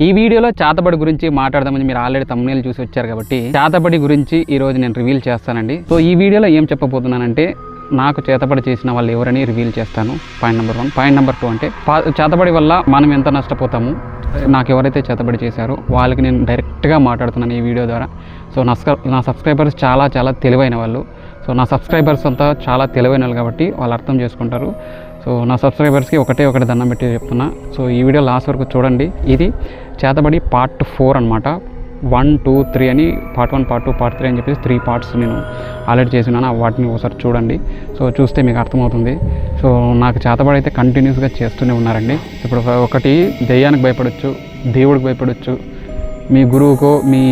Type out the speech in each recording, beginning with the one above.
ఈ వీడియోలో చేతబడి గురించి మాట్లాడదామని మీరు ఆల్రెడీ తమ్ముళ్ళు చూసి వచ్చారు కాబట్టి చేతబడి గురించి ఈరోజు నేను రివీల్ చేస్తానండి. సో ఈ వీడియోలో ఏం చెప్పబోతున్నానంటే నాకు చేతబడి చేసిన వాళ్ళు ఎవరని రివీల్ చేస్తాను. Point number one point number two అంటే పా- చేతబడి వల్ల మనం ఎంత నష్టపోతాము? నాకు ఎవరైతే చేతబడి చేశారో వాళ్ళకి నేను డైరెక్ట్గా మాట్లాడుతున్నాను ఈ వీడియో ద్వారా. సో నా స్క- నా సబ్స్క్రైబర్స్ చాలా చాలా తెలివైన వాళ్ళు. సో నా సబ్స్క్రైబర్స్ అంతా చాలా తెలివైన వాళ్ళు కాబట్టి వాళ్ళు అర్థం చేసుకుంటారు. సో నా సబ్స్క్రైబర్స్కి ఒకటే ఒకటి దండం పెట్టి చెప్తున్నా. సో ఈ వీడియో లాస్ట్ వరకు చూడండి. ఇది చేతబడి పార్ట్ ఫోర్ అనమాట వన్ టూ త్రీ అని part one part two part three అని చెప్పేసి త్రీ పార్ట్స్ నేను ఆల్రెడీ చేసినాను. వాటిని ఒకసారి చూడండి. సో చూస్తే మీకు అర్థమవుతుంది. సో నాకు చేతబడి అయితే కంటిన్యూస్గా చేస్తూనే ఉన్నారండి. ఇప్పుడు ఒకటి దెయ్యానికి భయపడవచ్చు దేవుడికి భయపడవచ్చు మీ గురువుకో మీ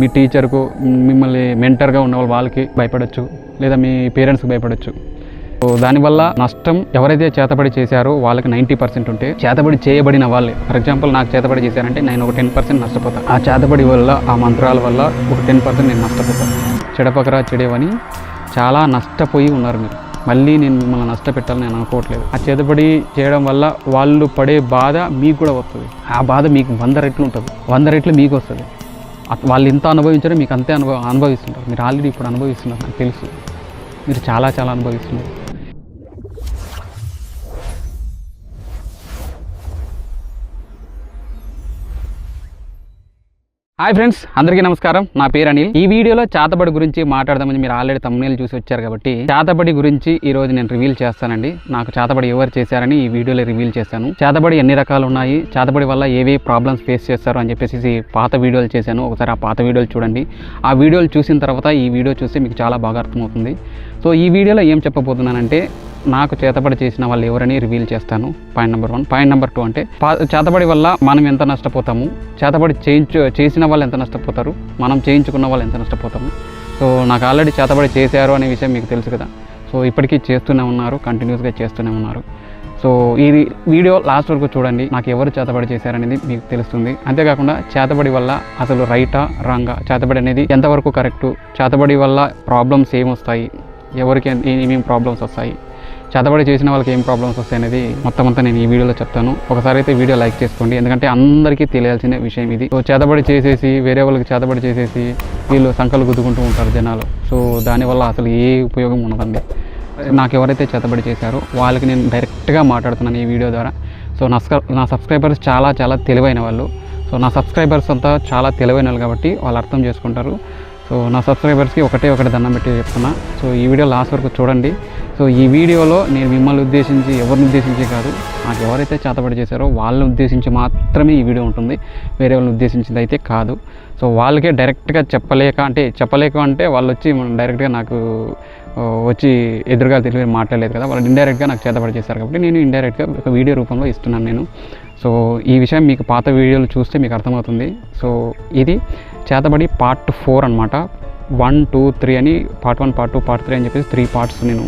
మీ టీచర్కు మిమ్మల్ని మెంటర్గా ఉన్న వాళ్ళకి భయపడవచ్చు లేదా మీ పేరెంట్స్కి భయపడవచ్చు సో దానివల్ల నష్టం ఎవరైతే చేతబడి చేశారో వాళ్ళకి నైంటీ పర్సెంట్ ఉంటే చేతబడి చేయబడిన వాళ్ళే. ఫర్ ఎగ్జాంపుల్ నాకు చేతబడి చేశారంటే నేను ఒక టెన్ పర్సెంట్ నష్టపోతాను ఆ చేతబడి వల్ల ఆ మంత్రాల వల్ల ఒక టెన్ పర్సెంట్ నేను నష్టపోతాను చెడపకరా చెడేవని చాలా నష్టపోయి ఉన్నారు మీరు. మళ్ళీ నేను మిమ్మల్ని నష్టపెట్టాలని నేను అనుకోవట్లేదు. ఆ చేతబడి చేయడం వల్ల వాళ్ళు పడే బాధ మీకు కూడా వస్తుంది. ఆ బాధ మీకు వంద రెట్లు ఉంటుంది. వంద రెట్లు మీకు వస్తుంది. వాళ్ళు ఎంత అనుభవించారో మీకు అంతే అనుభవ అనుభవిస్తుంటారు. మీరు ఆల్రెడీ ఇప్పుడు అనుభవిస్తున్నారు నాకు తెలుసు. మీరు చాలా చాలా అనుభవిస్తున్నారు. హాయ్ ఫ్రెండ్స్ అందరికీ నమస్కారం. నా పేరు అనిల్. ఈ వీడియోలో చాతబడి గురించి మాట్లాడదామని మీరు ఆల్రెడీ తమ్ముళ్ళు చూసి వచ్చారు కాబట్టి చాతబడి గురించి ఈ రోజు నేను రివీల్ చేస్తానండి. నాకు చాతబడి ఎవరు చేశారని ఈ వీడియోలో రివీల్ చేశాను. చాతబడి ఎన్ని రకాలు ఉన్నాయి చాతబడి వల్ల ఏవే ప్రాబ్లమ్స్ ఫేస్ చేస్తారు అని చెప్పేసి పాత వీడియోలు చేశాను. ఒకసారి ఆ పాత వీడియోలు చూడండి. ఆ వీడియోలు చూసిన తర్వాత ఈ వీడియో చూస్తే మీకు చాలా బాగా అర్థమవుతుంది. సో ఈ వీడియోలో ఏం చెప్పబోతున్నానంటే నాకు చేతబడి చేసిన వాళ్ళు ఎవరని రివీల్ చేస్తాను. Point number one point number two అంటే చేతబడి వల్ల మనం ఎంత నష్టపోతాము? చేతబడి చేయించు చేసిన వాళ్ళు ఎంత నష్టపోతారు? మనం చేయించుకున్న వాళ్ళు ఎంత నష్టపోతాము? సో నాకు ఆల్రెడీ చేతబడి చేశారు అనే విషయం మీకు తెలుసు కదా. సో ఇప్పటికీ చేస్తూనే ఉన్నారు కంటిన్యూస్గా చేస్తూనే ఉన్నారు. సో ఈ వీడియో లాస్ట్ వరకు చూడండి. నాకు ఎవరు చేతబడి చేశారనేది మీకు తెలుస్తుంది. అంతేకాకుండా చేతబడి వల్ల అసలు రైటా రాంగా? చేతబడి అనేది ఎంతవరకు కరెక్టు చేతబడి వల్ల ప్రాబ్లమ్స్ ఏమొస్తాయి? ఎవరికి ఏమేమి ప్రాబ్లమ్స్ వస్తాయి? చేతబడి చేసిన వాళ్ళకి ఏం ప్రాబ్లమ్స్ వస్తాయి అనేది మొత్తం అంతా నేను ఈ వీడియోలో చెప్తాను. ఒకసారి అయితే వీడియో లైక్ చేసుకోండి. ఎందుకంటే అందరికీ తెలియాల్సిన విషయం ఇది. సో చేతబడి చేసేసి వేరే వాళ్ళకి చేతబడి చేసేసి వీళ్ళు సంకలు గుద్దుకుంటూ ఉంటారు జనాలు. సో దానివల్ల అసలు ఏ ఉపయోగం ఉండదండి. నాకు ఎవరైతే చేతబడి చేశారో వాళ్ళకి నేను డైరెక్ట్గా మాట్లాడుతున్నాను ఈ వీడియో ద్వారా. సో నా స్క- నా సబ్స్క్రైబర్స్ చాలా చాలా తెలివైన వాళ్ళు. సో నా సబ్స్క్రైబర్స్ అంతా చాలా తెలివైన వాళ్ళు కాబట్టి వాళ్ళు అర్థం చేసుకుంటారు. సో నా సబ్స్క్రైబర్స్కి ఒకటే ఒకటి దండం పెట్టి చెప్తున్నా. సో ఈ వీడియో లాస్ట్ వరకు చూడండి. సో ఈ వీడియోలో నేను మిమ్మల్ని ఉద్దేశించి ఎవరిని ఉద్దేశించి కాదు నాకు ఎవరైతే చేతబడి చేశారో వాళ్ళని ఉద్దేశించి మాత్రమే ఈ వీడియో ఉంటుంది. వేరే వాళ్ళని ఉద్దేశించింది అయితే కాదు. సో వాళ్ళకే డైరెక్ట్గా చెప్పలేక అంటే చెప్పలేక అంటే వాళ్ళు వచ్చి మనం డైరెక్ట్గా నాకు వచ్చి ఎదురుగా తిరిగి మాట్లాడలేదు కదా. వాళ్ళు ఇండైరెక్ట్గా నాకు చేతబడి చేశారు కాబట్టి నేను ఇండైరెక్ట్గా ఒక వీడియో రూపంలో ఇస్తున్నాను నేను. సో ఈ విషయం మీకు పాత వీడియోలు చూస్తే మీకు అర్థమవుతుంది. సో ఇది చేతబడి పార్ట్ ఫోర్ అనమాట వన్ టూ త్రీ అని part one part two part three అని చెప్పేసి త్రీ పార్ట్స్ నేను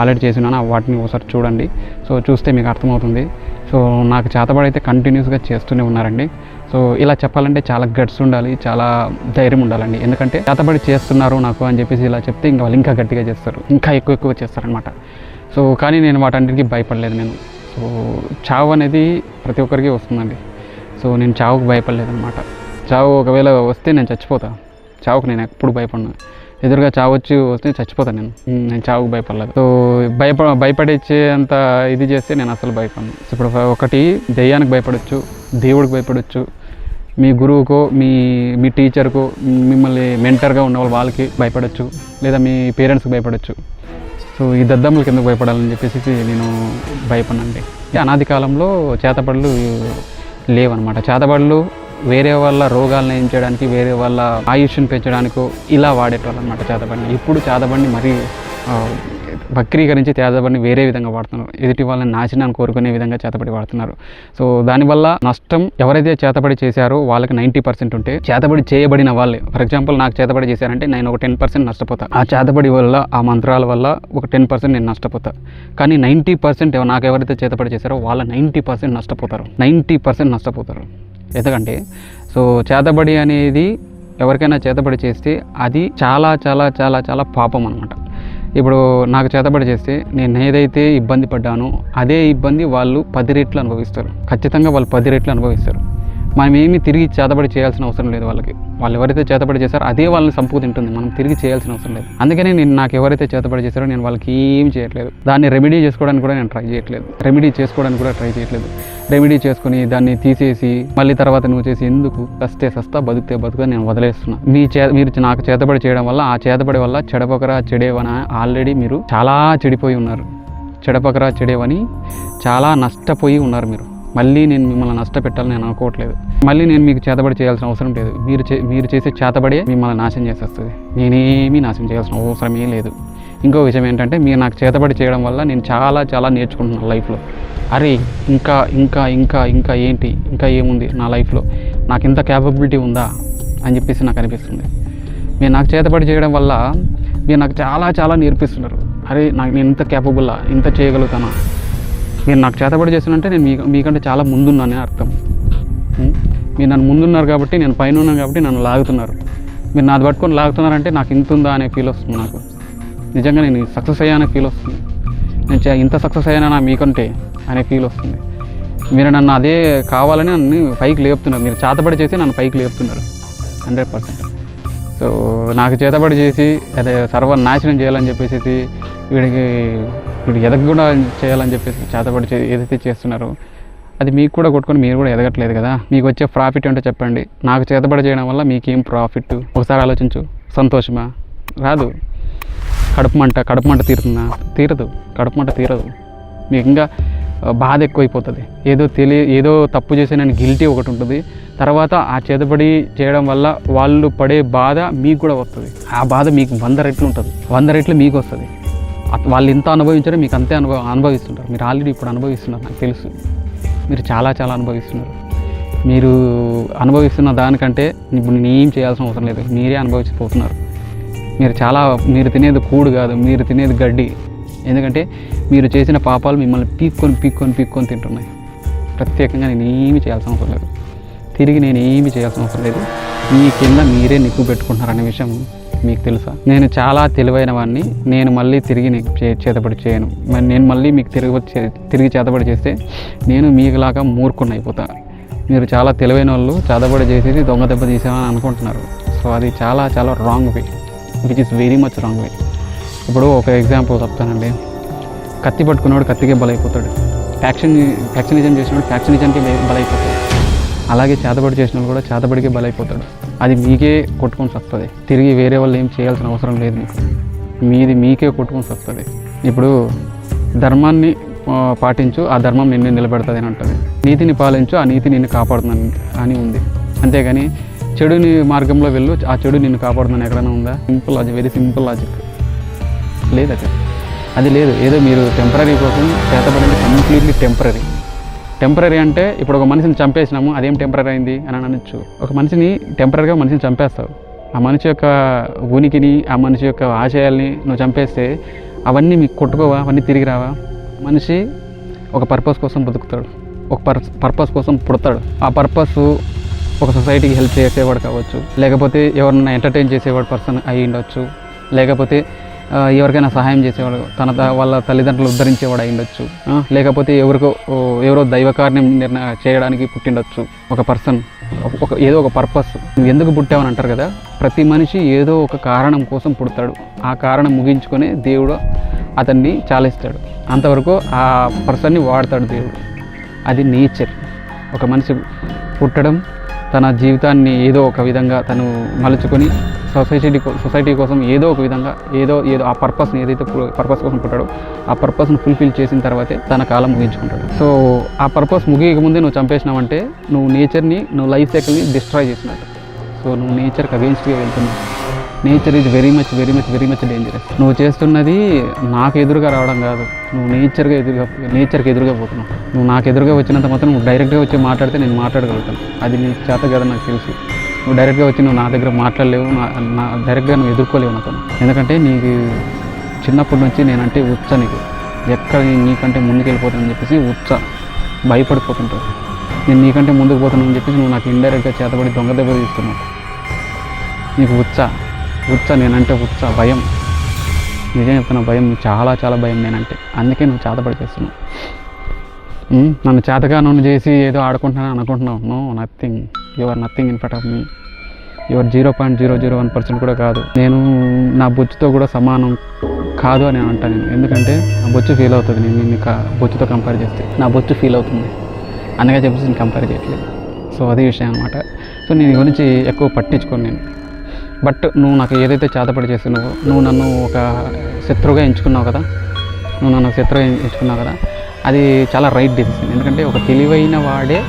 ఆల్రెడీ చేసినాను. వాటిని ఒకసారి చూడండి. సో చూస్తే మీకు అర్థమవుతుంది. సో నాకు చేతబడి అయితే కంటిన్యూస్గా చేస్తూనే ఉన్నారండి. సో ఇలా చెప్పాలంటే చాలా గట్స్ ఉండాలి చాలా ధైర్యం ఉండాలండి. ఎందుకంటే చేతబడి చేస్తున్నారు నాకు అని చెప్పేసి ఇలా చెప్తే ఇంకా వాళ్ళు ఇంకా గట్టిగా చేస్తారు. ఇంకా ఎక్కువ ఎక్కువ చేస్తారనమాట సో కానీ నేను వాటన్నిటికీ భయపడలేదు నేను. సో చావు అనేది ప్రతి ఒక్కరికి వస్తుందండి. సో నేను చావుకు భయపడలేదు అనమాట చావు ఒకవేళ వస్తే నేను చచ్చిపోతాను చావుకు నేను ఎప్పుడు భయపడను. ఎదురుగా చావు వచ్చి వస్తే చచ్చిపోతాను నేను. నేను చావుకు భయపడలేదు. సో భయప భయపడేచ్చే అంత ఇది చేస్తే నేను అసలు భయపడను. ఇప్పుడు ఒకటి దెయ్యానికి భయపడవచ్చు దేవుడికి భయపడవచ్చు మీ గురువుకో మీ మీ టీచర్కో మిమ్మల్ని మెంటర్గా ఉన్న వాళ్ళు వాళ్ళకి భయపడవచ్చు లేదా మీ పేరెంట్స్కి భయపడవచ్చు సో ఈ దద్దమ్మలకి ఎందుకు భయపడాలని చెప్పేసి నేను భయపడినండి. అనాది కాలంలో చేతబడులు లేవన్నమాట. చేతబడులు వేరే వాళ్ళ రోగాలను నయించడానికి వేరే వాళ్ళ ఆయుష్ని పెంచడానికి ఇలా వాడేటోళ్ళు అనమాట చేతబండి ఇప్పుడు చేతబండి మరీ వక్రీకరించి చేతబడిని వేరే విధంగా వాడుతున్నారు. ఎదుటి వాళ్ళని నాశనాన్ని కోరుకునే విధంగా చేతబడి వాడుతున్నారు. సో దానివల్ల నష్టం ఎవరైతే చేతబడి చేశారో వాళ్ళకి నైంటీ పర్సెంట్ ఉంటే చేతబడి చేయబడిన వాళ్ళే. ఫర్ ఎగ్జాంపుల్ నాకు చేతబడి చేశారంటే నేను ఒక టెన్ పర్సెంట్ నష్టపోతా. ఆ చేతబడి వల్ల ఆ మంత్రాల వల్ల ఒక టెన్ పర్సెంట్ నేను నష్టపోతా. కానీ నైంటీ పర్సెంట్ నాకు ఎవరైతే చేతబడి చేశారో వాళ్ళ నైంటీ పర్సెంట్ నష్టపోతారు. నైంటీ పర్సెంట్ నష్టపోతారు. ఎందుకంటే సో చేతబడి అనేది ఎవరికైనా చేతబడి చేస్తే అది చాలా చాలా చాలా చాలా పాపం అనమాట ఇప్పుడు నాకు చేతబడి చేస్తే నేను ఏదైతే ఇబ్బంది పడ్డానో అదే ఇబ్బంది వాళ్ళు పది రెట్లు అనుభవిస్తారు. ఖచ్చితంగా వాళ్ళు పది రెట్లు అనుభవిస్తారు. మనం ఏమీ తిరిగి చేతబడి చేయాల్సిన అవసరం లేదు వాళ్ళకి. వాళ్ళు ఎవరైతే చేతబడి చేశారో అదే వాళ్ళని సంపూ తింటుంది. మనం తిరిగి చేయాల్సిన అవసరం లేదు. అందుకనే నేను నాకు ఎవరైతే చేతబడి చేశారో నేను వాళ్ళకి ఏం చేయట్లేదు. దాన్ని రెమెడీ చేసుకోవడానికి కూడా నేను ట్రై చేయట్లేదు. రెమెడీ చేసుకోవడానికి కూడా ట్రై చేయట్లేదు. రెమెడీ చేసుకుని దాన్ని తీసేసి మళ్ళీ తర్వాత నువ్వు చేసి ఎందుకు సస్తే సస్తా బతికితే బతుక నేను వదిలేస్తున్నాను మీ చే మీరు నాకు చేతబడి చేయడం వల్ల ఆ చేతబడి వల్ల చెడపకరా చెడేవన ఆల్రెడీ మీరు చాలా చెడిపోయి ఉన్నారు. చెడపకరా చెడేవని చాలా నష్టపోయి ఉన్నారు మీరు. మళ్ళీ నేను మిమ్మల్ని నష్టపెట్టాలని నేను అనుకోవట్లేదు. మళ్ళీ నేను మీకు చేతబడి చేయాల్సిన అవసరం లేదు. మీరు చే మీరు చేసే చేతబడే మిమ్మల్ని నాశనం చేసేస్తుంది. నేనేమీ నాశనం చేయాల్సిన అవసరమే లేదు. ఇంకో విషయం ఏంటంటే మీరు నాకు చేతబడి చేయడం వల్ల నేను చాలా చాలా నేర్చుకుంటున్నాను లైఫ్లో. అరే ఇంకా ఇంకా ఇంకా ఇంకా ఏంటి? ఇంకా ఏముంది నా లైఫ్లో? నాకు ఇంత క్యాపబిలిటీ ఉందా? అని చెప్పేసి నాకు అనిపిస్తుంది. మీరు నాకు చేతబడి చేయడం వల్ల మీరు నాకు చాలా చాలా నేర్పిస్తున్నారు. అరే నాకు నేను ఇంత క్యాపబుల్లా ఇంత చేయగలుగుతానా? మీరు నాకు చేతబడి చేస్తున్నంటే నేను మీ మీకంటే చాలా ముందున్నానని అర్థం. మీరు నన్ను ముందున్నారు కాబట్టి నేను పైన ఉన్నాను కాబట్టి నన్ను లాగుతున్నారు. మీరు నాది పట్టుకొని లాగుతున్నారంటే నాకు ఇంత ఉందా అనే ఫీల్ వస్తుంది నాకు. నిజంగా నేను సక్సెస్ అయ్యానే ఫీల్ వస్తుంది. నేను ఇంత సక్సెస్ అయ్యానా మీకంటే అనే ఫీల్ వస్తుంది. మీరు నన్ను అదే కావాలని నన్ను పైకి లేపుతున్నారు. మీరు చేతబడి చేసి నన్ను పైకి లేపుతున్నారు. Hundred percent. సో నాకు చేతబడి చేసి అదే సర్వ నాశనం చేయాలని చెప్పేసి వీడికి వీడికి ఎదగకుండా చేయాలని చెప్పేసి చేతబడి చే ఏదైతే చేస్తున్నారో అది మీకు కూడా కొట్టుకొని మీరు కూడా ఎదగట్లేదు కదా? మీకు వచ్చే ప్రాఫిట్ ఏంటో చెప్పండి. నాకు చేతబడి చేయడం వల్ల మీకేం ప్రాఫిట్ ఒకసారి ఆలోచించు. సంతోషమా? రాదు. కడుపు మంట కడుపు మంట తీరుతుందా? తీరదు. కడుపు మంట తీరదు. మీకు ఇంకా బాధ ఎక్కువైపోతుంది. ఏదో తెలియ ఏదో తప్పు చేసే నేను గిల్టీ ఒకటి ఉంటుంది. తర్వాత ఆ చేతబడి చేయడం వల్ల వాళ్ళు పడే బాధ మీకు కూడా వస్తుంది. ఆ బాధ మీకు వంద రెట్లు ఉంటుంది. వంద రెట్లు మీకు వస్తుంది. వాళ్ళు ఎంత అనుభవించారో మీకు అంతే అనుభవ అనుభవిస్తుంటారు. మీరు ఆల్రెడీ ఇప్పుడు అనుభవిస్తున్నారు నాకు తెలుసు. మీరు చాలా చాలా అనుభవిస్తున్నారు. మీరు అనుభవిస్తున్న దానికంటే ఇప్పుడు నేను ఏం చేయాల్సిన అవసరం లేదు. మీరే అనుభవించిపోతున్నారు మీరు చాలా మీరు తినేది కూడు కాదు మీరు తినేది గడ్డి. ఎందుకంటే మీరు చేసిన పాపాలు మిమ్మల్ని పీక్కొని పీక్కొని పీక్కొని తింటున్నాయి. ప్రత్యేకంగా నేను ఏమి చేయాల్సిన అవసరం లేదు. తిరిగి నేను ఏమి చేయాల్సిన అవసరం లేదు. మీ కింద మీరే నిగ్గు పెట్టుకుంటున్నారనే విషయం మీకు తెలుసా? నేను చాలా తెలివైన వాడిని నేను మళ్ళీ తిరిగి నీకు చేతబడి చేయను. మరి నేను మళ్ళీ మీకు తిరిగి తిరిగి చేతబడి చేస్తే నేను మీకులాగా మూర్ఖుని అయిపోతా. మీరు చాలా తెలివైన వాళ్ళు చేతబడి చేసేసి దొంగ దెబ్బ తీసామని అనుకుంటున్నారు. సో అది చాలా చాలా wrong way which is very much wrong way ఇప్పుడు ఒక ఎగ్జాంపుల్ చెప్తానండి. కత్తి పట్టుకున్నవాడు కత్తికే బలైపోతాడు. ఫ్యాక్షన్ ఫ్యాక్షనిజం చేసినవాడు ఫ్యాక్షనిజంకి బలైపోతాడు. అలాగే చేతబడి చేసిన కూడా చేతబడికే బలైపోతాడు. అది మీకే కొట్టుకొని వస్తుంది తిరిగి వేరే వాళ్ళు ఏం చేయాల్సిన అవసరం లేదు మీకు. మీది మీకే కొట్టుకొని వస్తుంది ఇప్పుడు ధర్మాన్ని పాటించు ఆ ధర్మం నిన్ను నిలబెడుతుంది అని అంటుంది. నీతిని పాలించు ఆ నీతి నిన్ను కాపాడుతుంది అని ఉంది. అంతేగాని చెడుని మార్గంలో వెళ్ళు ఆ చెడు నిన్ను కాపాడుతుంది ఎక్కడైనా ఉందా? Simple logic very simple logic లేదు అక్కడ అది లేదు. ఏదో మీరు టెంపరీ కోసం చేతబడింది కంప్లీట్లీ టెంపరీ టెంపరీ అంటే ఇప్పుడు ఒక మనిషిని చంపేసినాము అదేం టెంపరీ అయింది అని అనొచ్చు. ఒక మనిషిని టెంపరీగా మనిషిని చంపేస్తావు. ఆ మనిషి యొక్క ఉనికిని ఆ మనిషి యొక్క ఆశయాల్ని నువ్వు చంపేస్తే అవన్నీ మీకు కొట్టుకోవా? అవన్నీ తిరిగి రావా? మనిషి ఒక పర్పస్ కోసం బతుకుతాడు. ఒక పర్ పర్పస్ కోసం పుడతాడు. ఆ పర్పస్ ఒక సొసైటీకి హెల్ప్ చేసేవాడు కావచ్చు. లేకపోతే ఎవరినైనా ఎంటర్టైన్ చేసేవాడు పర్సన్ అయి ఉండొచ్చు లేకపోతే ఎవరికైనా సహాయం చేసేవాడు తన త- వాళ్ళ తల్లిదండ్రులు ఉద్ధరించేవాడు అయి ఉండొచ్చు లేకపోతే ఎవరికో ఎవరో దైవకార్యం నిర్ణయ చేయడానికి పుట్టిండొచ్చు. ఒక పర్సన్ ఒక ఏదో ఒక పర్పస్. నువ్వు ఎందుకు పుట్టావని అంటారు కదా ప్రతి మనిషి ఏదో ఒక కారణం కోసం పుడతాడు. ఆ కారణం ముగించుకొని దేవుడు అతన్ని చాలిస్తాడు. అంతవరకు ఆ పర్సన్ని వాడతాడు దేవుడు. అది నేచర్. ఒక మనిషి పుట్టడం తన జీవితాన్ని ఏదో ఒక విధంగా తను మలుచుకొని సొసైటీ సొసైటీ కోసం ఏదో ఒక విధంగా ఏదో ఏదో ఆ పర్పస్ని ఏదైతే పర్పస్ కోసం పుట్టాడో ఆ పర్పస్ని ఫుల్ఫిల్ చేసిన తర్వాతే తన కాలం ముగించుకుంటాడు. సో ఆ పర్పస్ ముగియక ముందే నువ్వు చంపేసినావంటే నువ్వు నేచర్ని నువ్వు లైఫ్ సైకిల్ని డిస్ట్రాయ్ చేసినట్టు. సో నువ్వు నేచర్కి అగేన్స్ట్గా వెళ్తున్నావు. Nature is very much very much very much dangerous నువ్వు చేస్తున్నది నాకు ఎదురుగా రావడం కాదు. నువ్వు నేచర్గా ఎదురుగా నేచర్కి ఎదురుగా పోతున్నావు. నువ్వు నాకు ఎదురుగా వచ్చినంత మాత్రం నువ్వు డైరెక్ట్గా వచ్చి మాట్లాడితే నేను మాట్లాడగలుగుతాను. అది నీ చేత కదా నాకు తెలుసు. నువ్వు డైరెక్ట్గా వచ్చి నువ్వు నా దగ్గర మాట్లాడలేవు. నా నా డైరెక్ట్గా నువ్వు ఎదుర్కోలేవు నాకు ఎందుకంటే నీకు చిన్నప్పటి నుంచి నేనంటే ఉచ్చ నీకు. ఎక్కడ నీకంటే ముందుకెళ్ళిపోతానని చెప్పేసి ఉచ్చ భయపడిపోతుంటావు. నేను నీకంటే ముందుకు పోతానని చెప్పేసి నువ్వు నాకు ఇండైరెక్ట్గా చేతబడి దొంగ దెబ్బ తీస్తున్నావు. నీకు ఉచ్చ. ఉచ్చ నేనంటే ఉచ్చ భయం. నిజం చెప్తున్నా భయం చాలా చాలా భయం నేనంటే. అందుకే నువ్వు చేతపడి చేస్తున్నావు. చేతగా నన్ను చేసి ఏదో ఆడుకుంటున్నాను అనుకుంటున్నావు. No nothing. Your nothing in front of me. Your zero point zero zero one percent కూడా కాదు. నేను నా బొచ్చుతో కూడా సమానం కాదు అని అంటాను నేను. ఎందుకంటే నా బొచ్చు ఫీల్ అవుతుంది. నేను ఇంకా బొచ్చుతో కంపేర్ చేస్తే. నా బొచ్చు ఫీల్ అవుతుంది. అందుకే చెప్పేసి నేను కంపేర్ చేయట్లేదు. సో అదే విషయం అనమాట సో నేను గురించి ఎక్కువ పట్టించుకోను నేను. బట్ నువ్వు నాకు ఏదైతే చేతపడి చేస్తున్నావో నువ్వు నన్ను ఒక శత్రువుగా ఎంచుకున్నావు కదా నువ్వు నన్ను శత్రువుగా ఎంచుకున్నావు కదా అది చాలా రైట్ డెసిషన్ ఎందుకంటే ఒక తెలివైన వాడే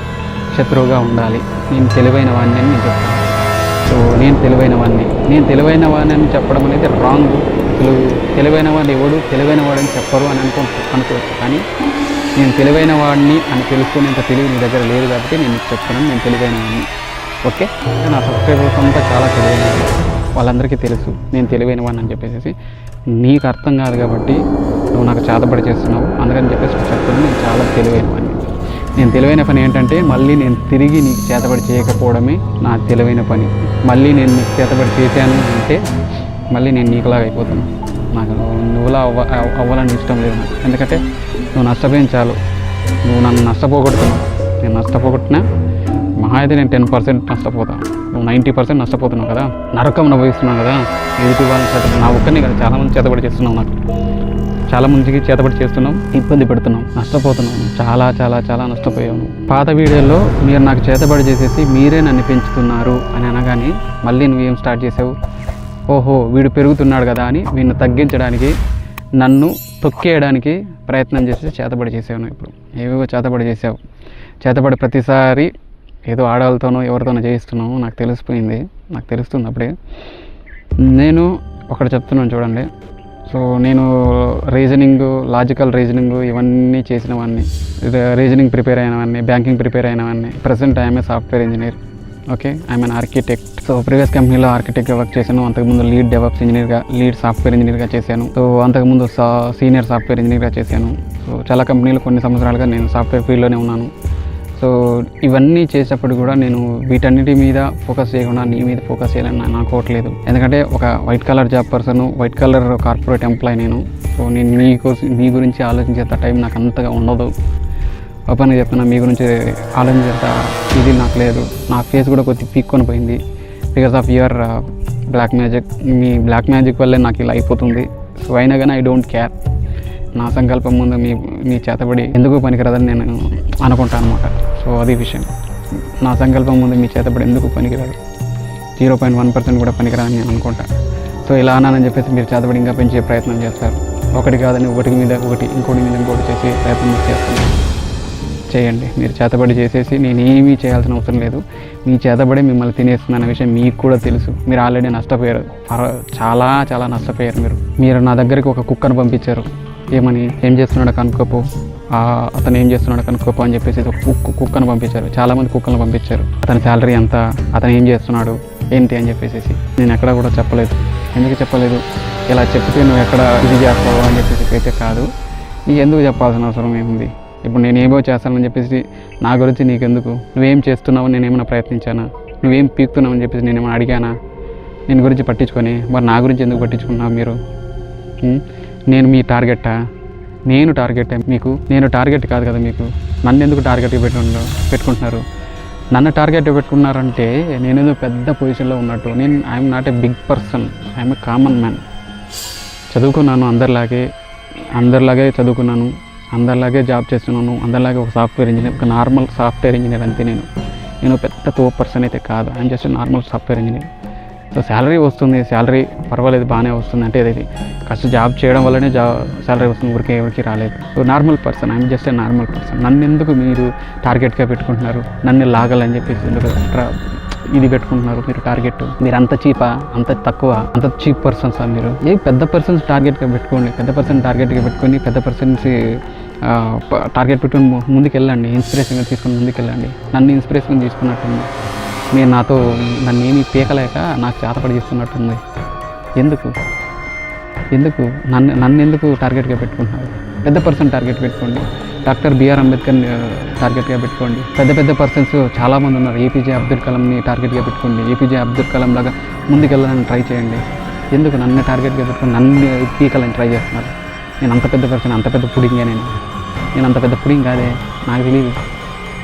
శత్రువుగా ఉండాలి. నేను తెలివైన వాడిని అని నేను చెప్తాను. సో నేను తెలివైన వాడిని. నేను తెలివైన వాడిని అని చెప్పడం అనేది రాంగ్ అసలు తెలివైన వాడిని ఎవడు తెలివైన వాడని చెప్పరు అని అనుకో అనుకోవచ్చు. కానీ నేను తెలివైన వాడిని అని తెలుసుకునేంత తెలివి నీ దగ్గర లేదు కాబట్టి నేను చెప్తున్నాను నేను తెలివైన వాడిని. ఓకే? నా సబ్స్క్రైబర్స్ అంతా చాలా తెలివైన వాళ్ళందరికీ తెలుసు. నేను తెలివైన వాడిని అని చెప్పేసి నీకు అర్థం కాదు కాబట్టి నువ్వు నాకు చేతబడి చేస్తున్నావు. అందుకని చెప్పేసి నేను నేను చాలా తెలివైన పని నేను తెలివైన పని ఏంటంటే మళ్ళీ నేను తిరిగి నీకు చేతబడి చేయకపోవడమే నా తెలివైన పని. మళ్ళీ నేను నీకు చేతబడి చేశాను అంటే మళ్ళీ నేను నీకులాగా అయిపోతాను. నాకు నువ్వులా అవ్వ అవ్వాలని ఇష్టం లేదు ఎందుకంటే నువ్వు నష్టపోయిన చాలు. నువ్వు నన్ను నష్టపోగొడుతున్నావు. నేను నష్టపోగొట్టినా మహా అయితే నేను టెన్ పర్సెంట్ నష్టపోతాను నువ్వు నైంటీ పర్సెంట్ నష్టపోతున్నావు కదా. నరకం అనుభవిస్తున్నావు కదా. ఎదుటి వాళ్ళని చేత నా ఒక్కరిని కదా చాలామంది చేతబడి చేస్తున్నావు నాకు. చాలా మందికి చేతబడి చేస్తున్నాం ఇబ్బంది పెడుతున్నాం నష్టపోతున్నాం చాలా చాలా చాలా నష్టపోయాను పాత వీడియోలో మీరు నాకు చేతబడి చేసేసి మీరే నన్ను పెంచుతున్నారు అని అనగానే మళ్ళీ నువ్వేం స్టార్ట్ చేసావు? ఓహో వీడు పెరుగుతున్నాడు కదా అని వీడిని తగ్గించడానికి నన్ను తొక్కేయడానికి ప్రయత్నం చేసి చేతబడి చేసావు ఇప్పుడు. ఏవేవో చేతబడి చేసావు. చేతబడి ప్రతిసారి ఏదో ఆడవాళ్ళతోనో ఎవరితోనో చేయిస్తున్నావు నాకు తెలిసిపోయింది. నాకు తెలుస్తుంది అప్పుడే. నేను ఒకటి చెప్తున్నాను చూడండి. సో నేను రీజనింగ్ లాజికల్ రీజనింగ్ ఇవన్నీ చేసినవన్నీ రీజనింగ్ ప్రిపేర్ అయినవన్నీ banking prepare అయినవన్నీ. Present I'm a software engineer okay I'm an architect so previous కంపెనీలో ఆర్కిటెక్ట్గా వర్క్ చేశాను. అంతకుముందు లీడ్ డెవలప్స్ ఇంజనీర్గా లీడ్ సాఫ్ట్వేర్ ఇంజనీర్గా చేశాను. సో అంతకుముందు సీనియర్ సాఫ్ట్వేర్ ఇంజనీర్గా చేశాను. సో చాలా కంపెనీలు కొన్ని సంవత్సరాలుగా నేను సాఫ్ట్వేర్ ఫీల్డ్లోనే ఉన్నాను. సో ఇవన్నీ చేసేటప్పుడు కూడా నేను వీటన్నిటి మీద ఫోకస్ చేయకుండా నీ మీద ఫోకస్ చేయాలని నాకు అనుకోవట్లేదు ఎందుకంటే ఒక white colour job person white colour corporate employee నేను. సో నేను మీ కోసం మీ గురించి ఆలోచించేంత టైం నాకు అంతగా ఉండదు. ఓపెన్గా చెప్తున్నా మీ గురించి ఆలోచించేంత ఇది నాకు లేదు. నా ఫేస్ కూడా కొద్దిగా పీక్కొని పోయింది. Because of your black magic me black magic వల్లే నాకు ఇలా అయిపోతుంది. సో అయినా కానీ ఐ డోంట్ కేర్ నా సంకల్పం ముందు మీ మీ చేతబడి ఎందుకు పనికిరాదని నేను అనుకుంటాను అనమాట సో అది విషయం. నా సంకల్పం ముందు మీ చేతబడి ఎందుకు పనికిరాదు? జీరో పాయింట్ వన్ పర్సెంట్ కూడా పనికిరాదని నేను అనుకుంటాను. సో ఇలా అన్నానని చెప్పేసి మీరు చేతబడి ఇంకా పెంచే ప్రయత్నం చేస్తారు. ఒకటి కాదని ఒకటి మీద ఒకటి ఇంకోటి మీద ఇంకోటి చేసి ప్రయత్నం చేస్తున్నారు చేయండి. మీరు చేతబడి చేసేసి నేనేమీ చేయాల్సిన అవసరం లేదు. మీ చేతబడి మిమ్మల్ని తినేస్తుంది విషయం మీకు కూడా తెలుసు. మీరు ఆల్రెడీ నష్టపోయారు. చాలా చాలా నష్టపోయారు మీరు. మీరు నా దగ్గరికి ఒక కుక్కను పంపించారు. ఏమని ఏం చేస్తున్నాడో కనుక్కోపో. అతను ఏం చేస్తున్నాడో కనుక్కోపో అని చెప్పేసి ఒక కుక్క కుక్కను పంపించారు. చాలామంది కుక్కలను పంపించారు. అతని శాలరీ ఎంత అతను ఏం చేస్తున్నాడు ఏంటి అని చెప్పేసి నేను ఎక్కడ కూడా చెప్పలేదు. ఎందుకు చెప్పలేదు? ఇలా చెప్తే నువ్వు ఎక్కడ ఇది చేస్తావు అని చెప్పేసి అయితే కాదు. నీకు ఎందుకు చెప్పాల్సిన అవసరం ఏముంది? ఇప్పుడు నేను ఏమో చేస్తానని చెప్పేసి నా గురించి నీకెందుకు? నువ్వేం చేస్తున్నావు నేను ఏమైనా ప్రయత్నించానా? నువ్వేం పీకుతున్నావు అని చెప్పేసి నేను ఏమైనా అడిగానా? నేను గురించి పట్టించుకొని మరి నా గురించి ఎందుకు పట్టించుకున్నావు మీరు? నేను మీ టార్గెట్టా నేను టార్గెట్ మీకు? నేను టార్గెట్ కాదు కదా మీకు? నన్ను ఎందుకు టార్గెట్గా పెట్టుకుంటు పెట్టుకుంటున్నారు? నన్ను టార్గెట్ పెట్టుకున్నారంటే నేను ఏదో పెద్ద పొజిషన్లో ఉన్నట్టు. నేను I'm not a big person. I'm a common man. చదువుకున్నాను అందరిలాగే అందరిలాగే చదువుకున్నాను అందరిలాగే జాబ్ చేస్తున్నాను అందరిలాగే ఒక సాఫ్ట్వేర్ ఇంజనీర్ ఒక నార్మల్ సాఫ్ట్వేర్ ఇంజనీర్ అంతే నేను. నేను పెద్ద తో పర్సన్ అయితే కాదు. I'm just normal software engineer. So salary వస్తుంది శాలరీ పర్వాలేదు బాగానే వస్తుంది. అంటే ఇది కష్ట జాబ్ చేయడం వల్లనే జా శాలరీ వస్తుంది ఊరికే ఎవరికి రాలేదు. So normal person I'm just a normal person. నన్ను ఎందుకు మీరు టార్గెట్గా పెట్టుకుంటున్నారు? నన్ను లాగాలని చెప్పేసి ఎందుకు ఇది పెట్టుకుంటున్నారు మీరు టార్గెట్? మీరు అంత చీపా? అంత తక్కువ? అంత చీప్ పర్సన్స్ మీరు? ఏ పెద్ద పర్సన్స్ టార్గెట్గా పెట్టుకోండి. పెద్ద పర్సన్ టార్గెట్గా పెట్టుకొని పెద్ద పర్సన్స్ టార్గెట్ పెట్టుకుని ముందుకు వెళ్ళండి ఇన్స్పిరేషన్గా తీసుకుని ముందుకు వెళ్ళండి నన్ను ఇన్స్పిరేషన్ తీసుకున్నట్టుంది. మీరు నాతో నన్ను ఏమీ పీకలేక నాకు చేతపడి చేస్తున్నట్టుంది ఎందుకు? ఎందుకు? నన్ను నన్ను ఎందుకు టార్గెట్గా పెట్టుకుంటున్నారు? పెద్ద పర్సన్ టార్గెట్ పెట్టుకోండి. డాక్టర్ బిఆర్ అంబేద్కర్ టార్గెట్గా పెట్టుకోండి. పెద్ద పెద్ద పర్సన్స్ చాలామంది ఉన్నారు. ఏపీజే అబ్దుల్ కలాంని టార్గెట్గా పెట్టుకోండి. ఏపీజే అబ్దుల్ కలాం లాగా ముందుకెళ్ళాలని ట్రై చేయండి. ఎందుకు నన్ను టార్గెట్గా పెట్టుకుని నన్ను పీకాలని ట్రై చేస్తున్నారు? నేను అంత పెద్ద పర్సన్ అంత పెద్ద పుడింగే నేను. నేను అంత పెద్ద పుడింగ్ కాదే? నాకు తెలియదు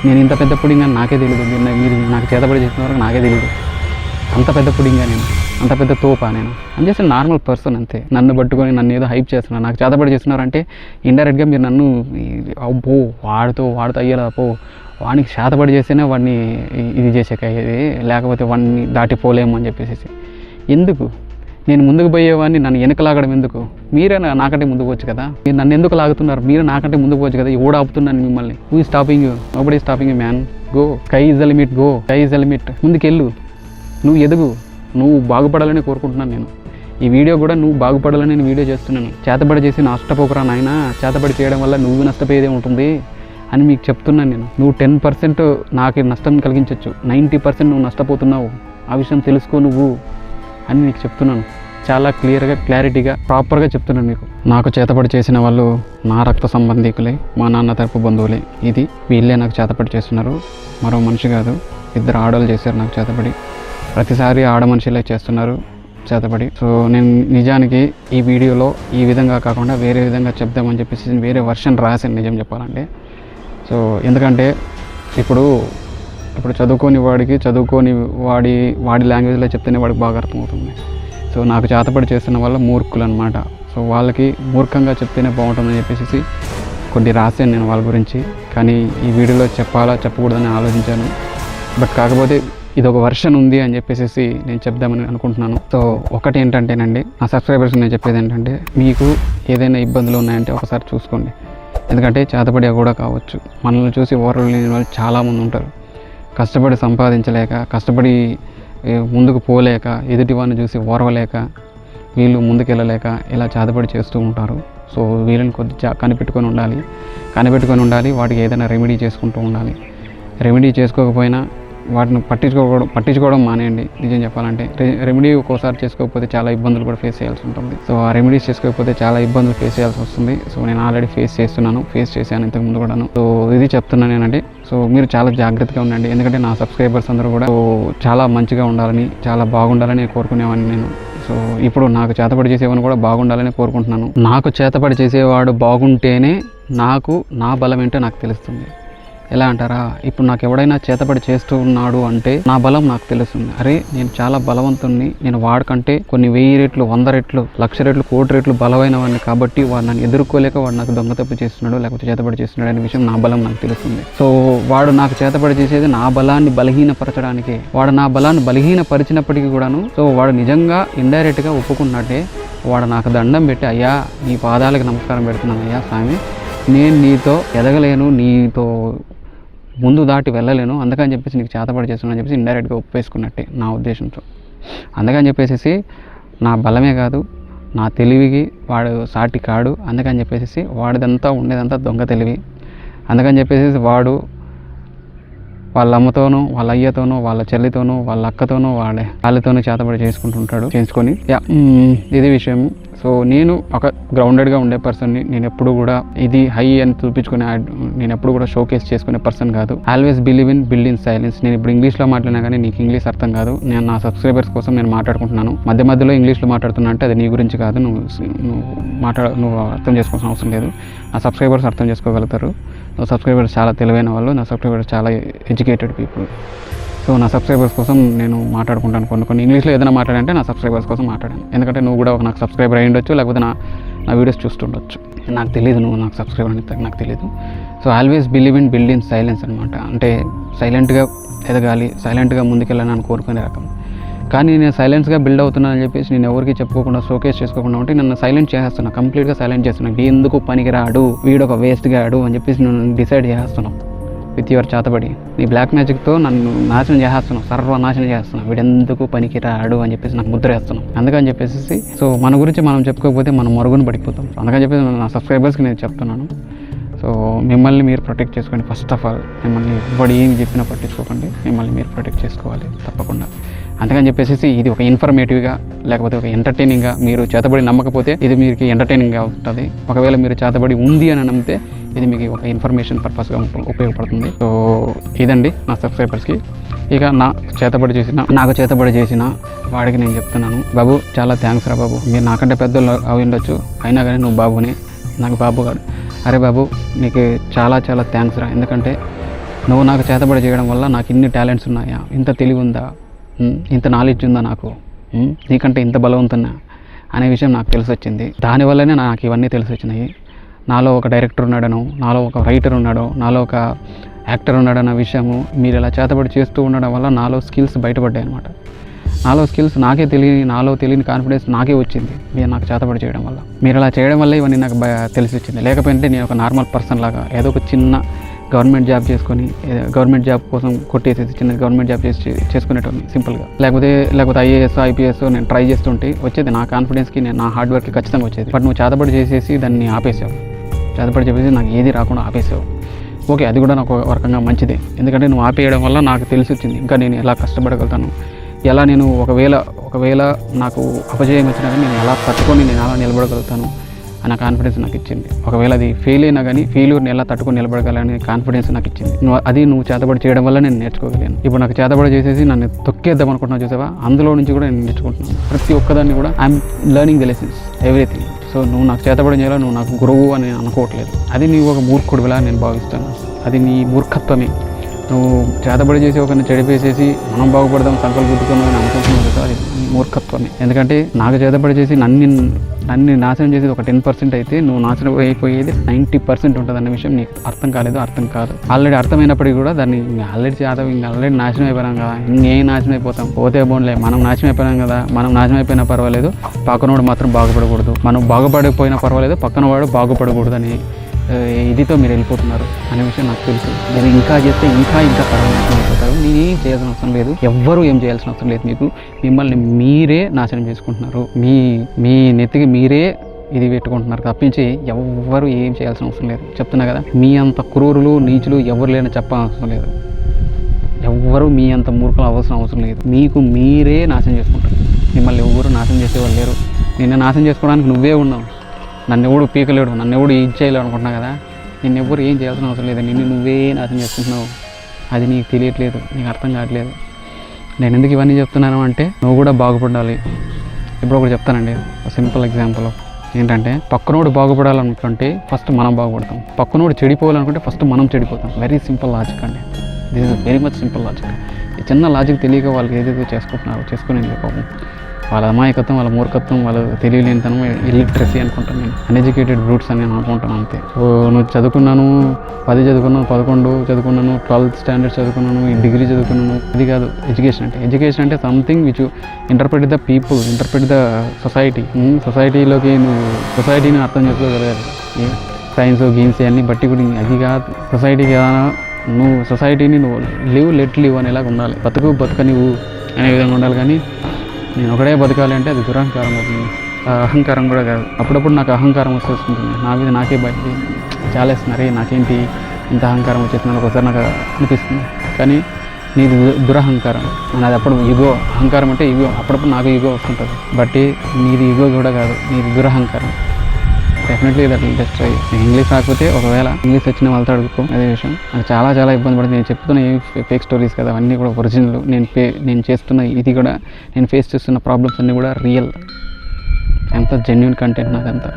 నేను ఇంత పెద్ద పుడింగ్ అని నాకే తెలియదు మీరు మీరు నాకు చేతబడి చేసిన వరకు నాకే తెలియదు అంత పెద్ద పుడింగా నేను అంత పెద్ద తోపా నేను. అని చేసిన నార్మల్ పర్సన్ అంతే. నన్ను పట్టుకొని నన్ను ఏదో హైప్ చేస్తున్నారు నాకు చేతబడి చేస్తున్నారంటే ఇండైరెక్ట్గా మీరు నన్ను అబ్బో వాడితో వాడితో అయ్యేలా పో. వాడికి చేతబడి చేస్తేనే వాడిని ఇది చేసాక. లేకపోతే వాడిని దాటిపోలేము అని చెప్పేసి ఎందుకు? నేను ముందుకు పోయేవాడిని నన్ను వెనక లాగడం ఎందుకు? మీరే నాకంటే ముందుకు పోవచ్చు కదా? మీరు నన్ను ఎందుకు లాగుతున్నారు? మీరే నాకంటే ముందుకు పోవచ్చు కదా? ఎవడు ఆపుతున్నాను మిమ్మల్ని. Who stopping nobody stopping man go sky is limit go sky is limit ముందుకెళ్ళు. నువ్వు ఎదుగు. నువ్వు బాగుపడాలని కోరుకుంటున్నాను నేను. ఈ వీడియో కూడా నువ్వు బాగుపడాలని నేను వీడియో చేస్తున్నాను. చేతబడి చేసి నష్టపోకురా నాయన చేతబడి చేయడం వల్ల నువ్వు నష్టపోయేదే ఉంటుంది అని మీకు చెప్తున్నాను నేను. నువ్వు టెన్ పర్సెంట్ నాకు నష్టం కలిగించవచ్చు నైంటీ పర్సెంట్ నువ్వు నష్టపోతున్నావు. ఆ విషయం తెలుసుకో నువ్వు. అని నీకు చెప్తున్నాను. చాలా క్లియర్గా క్లారిటీగా ప్రాపర్గా చెప్తున్నాను మీకు నాకు చేతపడి చేసిన వాళ్ళు నా రక్త సంబంధికులే మా నాన్న తరపు బంధువులే. ఇది వీళ్ళే నాకు చేతపడి చేస్తున్నారు. మరో మనిషి కాదు ఇద్దరు ఆడవాళ్ళు చేశారు నాకు చేతపడి. ప్రతిసారి ఆడ మనుషులే చేస్తున్నారు చేతపడి. సో నేను నిజానికి ఈ వీడియోలో ఈ విధంగా కాకుండా వేరే విధంగా చెప్దామని చెప్పేసి నేను వేరే వర్షన్ రాశాను నిజం చెప్పాలంటే. సో ఎందుకంటే ఇప్పుడు ఇప్పుడు చదువుకోని వాడికి చదువుకోని వాడి వాడి లాంగ్వేజ్లో చెప్తేనే వాడికి బాగా అర్థమవుతుంది. సో నాకు చేతపడి చేస్తున్న వల్ల మూర్ఖులు అనమాట సో వాళ్ళకి మూర్ఖంగా చెప్తేనే బాగుంటుందని చెప్పేసి కొన్ని రాశాను నేను వాళ్ళ గురించి. కానీ ఈ వీడియోలో చెప్పాలా చెప్పకూడదని ఆలోచించాను. బట్ కాకపోతే ఇది ఒక వర్షన్ ఉంది అని చెప్పేసి నేను చెప్దామని అనుకుంటున్నాను. సో ఒకటి ఏంటంటేనండి నా సబ్స్క్రైబర్స్ నేను చెప్పేది ఏంటంటే మీకు ఏదైనా ఇబ్బందులు ఉన్నాయంటే ఒకసారి చూసుకోండి. ఎందుకంటే చేతపడి కూడా కావచ్చు. మనల్ని చూసి ఓరలు లేని వాళ్ళు చాలామంది ఉంటారు. కష్టపడి సంపాదించలేక కష్టపడి ముందుకు పోలేక ఎదుటివాడిని చూసి ఓర్వలేక వీళ్ళు ముందుకెళ్ళలేక ఇలా చేతపడి చేస్తూ ఉంటారు. సో వీళ్ళని కొద్దిగా కనిపెట్టుకొని ఉండాలి. కనిపెట్టుకొని ఉండాలి వాటికి ఏదైనా రెమెడీ చేసుకుంటూ ఉండాలి. రెమెడీ చేసుకోకపోయినా వాటిని పట్టించుకోవడం పట్టించుకోవడం మానేయండి. నిజం చెప్పాలంటే రె- రెమెడీ ఒక్కోసారి చేసుకోకపోతే చాలా ఇబ్బందులు కూడా ఫేస్ చేయాల్సి ఉంటుంది. సో ఆ రెమెడీస్ చేసుకోకపోతే చాలా ఇబ్బందులు ఫేస్ చేయాల్సి వస్తుంది. సో నేను ఆల్రెడీ ఫేస్ చేస్తున్నాను ఫేస్ చేశాను ఇంతకుముందు కూడాను. సో ఇది చెప్తున్నాను నేనంటే సో మీరు చాలా జాగ్రత్తగా ఉండండి. ఎందుకంటే నా సబ్స్క్రైబర్స్ అందరూ కూడా చాలా మంచిగా ఉండాలని చాలా బాగుండాలని కోరుకునేవాడిని నేను. సో ఇప్పుడు నాకు చేతపడి చేసేవాడిని కూడా బాగుండాలని కోరుకుంటున్నాను. నాకు చేతపడి చేసేవాడు బాగుంటేనే నాకు నా బలం ఏంటో నాకు తెలుస్తుంది. ఎలా అంటారా? ఇప్పుడు నాకు ఎవడైనా చేతపడి చేస్తూ ఉన్నాడు అంటే నా బలం నాకు తెలుస్తుంది. అరే నేను చాలా బలవంతుణ్ణి. నేను వాడికంటే కొన్ని వెయ్యి రెట్లు వంద రెట్లు లక్ష రెట్లు కోటి రెట్లు బలమైన వాడిని కాబట్టి వాడు నన్ను ఎదుర్కోలేక వాడు నాకు దొంగ తప్పు చేస్తున్నాడు లేకపోతే చేతపడి చేస్తున్నాడు అనే విషయం నా బలం నాకు తెలుస్తుంది. సో వాడు నాకు చేతపడి చేసేది నా బలాన్ని బలహీనపరచడానికి. వాడు నా బలాన్ని బలహీనపరిచినప్పటికీ కూడాను సో వాడు నిజంగా ఇండైరెక్ట్గా ఒప్పుకున్నట్టే వాడు నాకు దండం పెట్టి అయ్యా నీ పాదాలకు నమస్కారం పెడుతున్నాను అయ్యా స్వామి. నేను నీతో ఎదగలేను నీతో ముందు దాటి వెళ్ళలేను. అందుకని చెప్పేసి నీకు చేతపడి చేస్తున్నాను చెప్పేసి ఇండైరెక్ట్గా ఒప్పేసుకున్నట్టే నా ఉద్దేశంతో. అందుకని చెప్పేసి నా బలమే కాదు నా తెలివికి వాడు సాటి కాడు. అందుకని చెప్పేసి వాడిదంతా ఉండేదంతా దొంగ తెలివి. అందుకని చెప్పేసి వాడు వాళ్ళ అమ్మతోనూ వాళ్ళ అయ్యతోనూ వాళ్ళ చెల్లితోనూ వాళ్ళ అక్కతోనూ వాళ్ళ వాళ్ళతోనూ చేతబడి చేసుకుంటుంటాడు చేసుకొని. యా ఇది విషయం. సో నేను ఒక గ్రౌండెడ్గా ఉండే పర్సన్ని నేను ఎప్పుడు కూడా ఇది హై అని చూపించుకునే నేను ఎప్పుడు కూడా షోకేస్ చేసుకునే పర్సన్ కాదు. Always believe in build in silence. నేను ఇప్పుడు ఇంగ్లీష్లో మాట్లాడినా కానీ నీకు ఇంగ్లీష్ అర్థం కాదు. నేను నా సబ్స్క్రైబర్స్ కోసం నేను మాట్లాడుకుంటున్నాను. మధ్య మధ్యలో ఇంగ్లీష్లో మాట్లాడుతున్నా అంటే అది నీ గురించి కాదు. నువ్వు నువ్వు మాట్లాడ నువ్వు అర్థం చేసుకోవాల్సిన అవసరం లేదు. నా సబ్స్క్రైబర్స్ అర్థం చేసుకోగలుగుతారు. నా సబ్స్క్రైబర్స్ చాలా తెలివైన వాళ్ళు నా సబ్స్క్రైబర్స్ చాలా ఎడ్యుకేటెడ్ పీపుల్. సో నా సబ్స్క్రైబర్స్ కోసం నేను మాట్లాడుకుంటాను కొన్ని కొన్ని. ఇంగ్లీష్లో ఏదైనా మాట్లాడంటే నా సబ్స్క్రైబర్స్ కోసం మాట్లాడాను. ఎందుకంటే నువ్వు కూడా ఒక నాకు సబ్స్క్రైబర్ అయి ఉండొచ్చు లేకపోతే నా నా వీడియోస్ చూస్తుండొచ్చు నాకు తెలియదు నువ్వు నాకు సబ్స్క్రైబర్ అని నాకు తెలియదు so always believe in build in silence అనమాట అంటే సైలెంట్గా ఎదగాలి సైలెంట్గా ముందుకెళ్ళాలని కోరుకునే రకం. కానీ నేను సైలెన్స్గా బిల్డ్ అవుతున్నానని చెప్పేసి నేను ఎవరికి చెప్పుకోకుండా షోకేస్ చేసుకోకుండా ఉంటే నన్ను సైలెంట్ చేసేస్తున్నా. కంప్లీట్గా సైలెంట్ చేస్తున్నా. ఎందుకు పనికిరాడు? వీడు ఒక వేస్ట్ గాడు అని చెప్పేసి నేను డిసైడ్ చేస్తున్నాను విత్ యువర్ చేతబడి. నీ బ్లాక్ మ్యాజిక్తో నన్ను నాశనం చేసేస్తున్నావు సర్వనాశనం చేస్తున్నావు వీడెందుకు పనికి రాడు అని చెప్పేసి నాకు ముద్ర వేస్తున్నాం. అందుకని చెప్పేసి సో మన గురించి మనం చెప్పుకోకపోతే మనం మరుగున పడిపోతాం. అందుకని చెప్పేసి నా సబ్స్క్రైబర్స్కి నేను చెప్తున్నాను. సో మిమ్మల్ని మీరు ప్రొటెక్ట్ చేసుకోండి. ఫస్ట్ ఆఫ్ ఆల్ మిమ్మల్ని ఎవడు ఏం చెప్పినా పట్టించుకోకండి. మిమ్మల్ని మీరు ప్రొటెక్ట్ చేసుకోవాలి. తప్పకుండా. అందుకని చెప్పేసి ఇది ఒక ఇన్ఫర్మేటివ్గా లేకపోతే ఒక ఎంటర్టైనింగ్గా మీరు చేతబడి నమ్మకపోతే ఇది మీకు ఎంటర్టైనింగ్గా ఉంటుంది. ఒకవేళ మీరు చేతబడి ఉంది అని నమ్మితే ఇది మీకు ఒక ఇన్ఫర్మేషన్ పర్పస్గా ఉపయోగపడుతుంది. సో ఇదండి నా సబ్స్క్రైబర్స్కి ఇక నా చేతబడి చేసిన నాకు చేతబడి చేసిన వాడికి నేను చెప్తున్నాను. బాబు చాలా థ్యాంక్స్ రా బాబు. మీరు నాకంటే పెద్దలు అవి ఉండొచ్చు. అయినా కానీ నువ్వు బాబుని నాకు బాబు కాడు అరే బాబు నీకు చాలా చాలా థ్యాంక్స్ రా. ఎందుకంటే నువ్వు నాకు చేతబడి చేయడం వల్ల నాకు ఇన్ని టాలెంట్స్ ఉన్నాయా? ఇంత తెలివి ఉందా? ఇంత నాలెడ్జ్ ఉందా నాకు? నీకంటే ఇంత బలవంతున్నా? అనే విషయం నాకు తెలిసి వచ్చింది దానివల్లనే నాకు ఇవన్నీ తెలిసి వచ్చినాయి నాలో ఒక డైరెక్టర్ ఉన్నాడను నాలో ఒక రైటర్ ఉన్నాడు నాలో ఒక యాక్టర్ ఉన్నాడన్న విషయము మీరు ఇలా చేతబడి చేస్తూ ఉండడం వల్ల నాలో స్కిల్స్ బయటపడ్డాయి అనమాట నాలో స్కిల్స్ నాకే తెలియని నాలో తెలియని కాన్ఫిడెన్స్ నాకే వచ్చింది. మీరు నాకు చేతబడి చేయడం వల్ల. మీరు అలా చేయడం వల్ల ఇవన్నీ నాకు బ- తెలిసి వచ్చింది లేకపోతే నేను ఒక నార్మల్ పర్సన్ లాగా ఏదో ఒక చిన్న గవర్నమెంట్ జాబ్ చేసుకొని గవర్నమెంట్ జాబ్ కోసం కొట్టేసేసి చిన్న గవర్నమెంట్ జాబ్ చేసి చేసుకునేటోని సింపుల్గా లేకపోతే లేకపోతే ఐఏఎస్ ఐపీఎస్ నేను ట్రై చేస్తుంటే వచ్చేది నా కాన్ఫిడెన్స్కి నేను నా హార్డ్ వర్క్కి ఖచ్చితంగా వచ్చేది. బట్ నువ్వు చేతబడి చేసేసి దాన్ని ఆపేసావు. చేతబడి చెప్పేసి నాకు ఏది రాకుండా ఆపేసావు. ఓకే అది కూడా నాకు ఒక రకంగా మంచిదే. ఎందుకంటే నువ్వు ఆపేయడం వల్ల నాకు తెలిసి వచ్చింది ఇంకా నేను ఎలా కష్టపడగలుగుతాను? ఎలా నేను ఒకవేళ ఒకవేళ నాకు అపజయం వచ్చినా నేను ఎలా తట్టుకొని నేను ఎలా నిలబడగలుగుతాను? అన్న కాన్ఫిడెన్స్ నాకు ఇచ్చింది. ఒకవేళ అది ఫెయిల్ అయినా కానీ ఫెయిల్యూర్ని ఎలా తట్టుకుని నిలబడగలనే కాన్ఫిడెన్స్ నాకు ఇచ్చింది. నువ్వు అది నువ్వు చేతబడి చేయడం వల్ల నేను నేర్చుకోగలిగాను. ఇప్పుడు నాకు చేతబడి చేసేసి నన్ను తొక్కేద్దాం అనుకుంటున్నావు చూసావా? అందులో నుంచి కూడా నేను నేర్చుకుంటున్నాను. ప్రతి ఒక్కదాన్ని కూడా I'm learning the lessons everything so నువ్వు నాకు చేతబడి చేయాలో? నువ్వు నాకు గురువు అని నేను అనుకోవట్లేదు. అది నీవు ఒక మూర్ఖుడిలా నేను భావిస్తాను అది నీ మూర్ఖత్వమే. నువ్వు చేతబడి చేసి ఒకరిని చెడిపేసేసి మనం బాగుపడదాం సంకల్పించుకున్నావు అని అనుకుంటున్నావు కదా అది నీ ఎందుకంటే నాకు చేతబడి చేసి నన్ను నన్ను నాశనం చేసేది ఒక టెన్ పర్సెంట్ అయితే నువ్వు నాశనం అయిపోయేది నైంటీ పర్సెంట్ ఉంటుంది అన్న విషయం నీకు అర్థం కాలేదు అర్థం కాదు. ఆల్రెడీ అర్థమైనప్పటికీ కూడా దాన్ని ఆల్రెడీ చేత ఇంకా ఆల్రెడీ నాశనం అయిపోయాం కదా. ఇంకేం నాశనం అయిపోతాం? పోతే బోన్లే మనం నాశనం అయిపోయినాం కదా. మనం నాశనం అయిపోయినా పర్వాలేదు పక్కనోడు మాత్రం బాగుపడకూడదు. మనం బాగుపడకపోయినా పర్వాలేదు పక్కన వాడు బాగుపడకూడదు అని ఇదితో మీరు వెళ్ళిపోతున్నారు అనే విషయం నాకు తెలుసు. నేను ఇంకా చేస్తే ఇంకా ఇంకా సర్వనాశనం అయిపోతారు నేనేం చేయాల్సిన అవసరం లేదు. ఎవ్వరూ ఏం చేయాల్సిన అవసరం లేదు మీకు. మిమ్మల్ని మీరే నాశనం చేసుకుంటున్నారు. మీ మీ నెత్తికి మీరే ఇది పెట్టుకుంటున్నారు. తప్పించి ఎవ్వరు ఏం చేయాల్సిన అవసరం లేదు. చెప్తున్నా కదా మీ అంత క్రూరులు నీచులు ఎవరు లేని చెప్పవసరం లేదు. ఎవ్వరు మీ అంత మూర్ఖులు అవసరం అవసరం లేదు. మీకు మీరే నాశనం చేసుకుంటారు. మిమ్మల్ని ఎవ్వరు నాశనం చేసేవాళ్ళు లేరు. నిన్న నాశనం చేసుకోవడానికి నువ్వే ఉన్నావు. నన్ను ఎవడు పీకలేడు నన్ను ఎవడు ఏం చేయలేడు అనుకుంటున్నా కదా. నిన్ను ఎవరు ఏం చేయాల్సిన అవసరం లేదు. నిన్ను నువ్వే నాశనం చేసుకుంటున్నావు. అది నీకు తెలియట్లేదు నీకు అర్థం కావట్లేదు. నేను ఎందుకు ఇవన్నీ చెప్తున్నాను అంటే నువ్వు కూడా బాగుపడాలి. ఇప్పుడు ఒకటి చెప్తానండి సింపుల్ ఎగ్జాంపుల్. ఏంటంటే పక్కనోడు బాగుపడాలనుకుంటే ఫస్ట్ మనం బాగుపడతాం. పక్కనోడు చెడిపోవాలనుకుంటే ఫస్ట్ మనం చెడిపోతాం. వెరీ సింపుల్ లాజిక్ అండి. This is very much simple logic ఈ చిన్న లాజిక్ తెలియక వాళ్ళు ఏదేదో చేసుకుంటున్నారు చేసుకుని పాపం. వాళ్ళ అమాయకత్వం వాళ్ళ మూర్ఖత్వం వాళ్ళ తెలియలేనితనం ఇల్లిటరసీ అనుకుంటాను నేను. అన్ఎడ్యుకేటెడ్ బ్రూట్స్ అని నేను అనుకుంటాను అంతే. ఓ నువ్వు చదువుకున్నాను పది చదువుకున్నాను పదకొండు చదువుకున్నాను ట్వెల్త్ స్టాండర్డ్ చదువుకున్నాను డిగ్రీ చదువుకున్నాను. ఇది కాదు ఎడ్యుకేషన్ అంటే. ఎడ్యుకేషన్ అంటే something which interpret the people interpret the society సొసైటీలోకి నువ్వు సొసైటీని అర్థం చేసుకోగలగాలి. సైన్స్ గేమ్స్ అన్నీ బట్టి కూడా అది కాదు సొసైటీకి ఏదైనా నువ్వు సొసైటీని నువ్వు లివ్ లెట్ లివ్ అనేలాగా ఉండాలి. బతుకు బతుక నువ్వు అనే విధంగా ఉండాలి. కానీ నేను ఒకడే బతకాలి అంటే అది దురహంకారం అవుతుంది. ఆ అహంకారం కూడా కాదు. అప్పుడప్పుడు నాకు అహంకారం వచ్చేస్తుంటుంది. నా మీద నాకే బయట చాలేస్తున్నారు. నాకేంటి ఇంత అహంకారం వచ్చేసింది ఒకసారి నాకు అనిపిస్తుంది. కానీ నీది దురహంకారం. నాది అప్పుడు యుగో. అహంకారం అంటే యుగో. అప్పుడప్పుడు నాకు యుగో వస్తుంటుంది. బట్ నీది ఇగో కూడా కాదు. నీది దురహంకారం. డెఫినెట్లీ దట్ జస్ట్ ఇంగ్లీష్ రాకపోతే ఒకవేళ ఇంగ్లీష్ వచ్చిన వాళ్ళతో అడుగుకో అదే విషయం. నాకు చాలా చాలా ఇబ్బంది పడింది నేను చెప్తున్న ఏ ఫేక్ స్టోరీస్ కదా అవన్నీ కూడా ఒరిజినల్ నేను పే నేను చేస్తున్న ఇది కూడా నేను ఫేస్ చేస్తున్న ప్రాబ్లమ్స్ అన్నీ కూడా రియల్ ఎంత జెన్యున్ కంటెంట్ నాదంతా.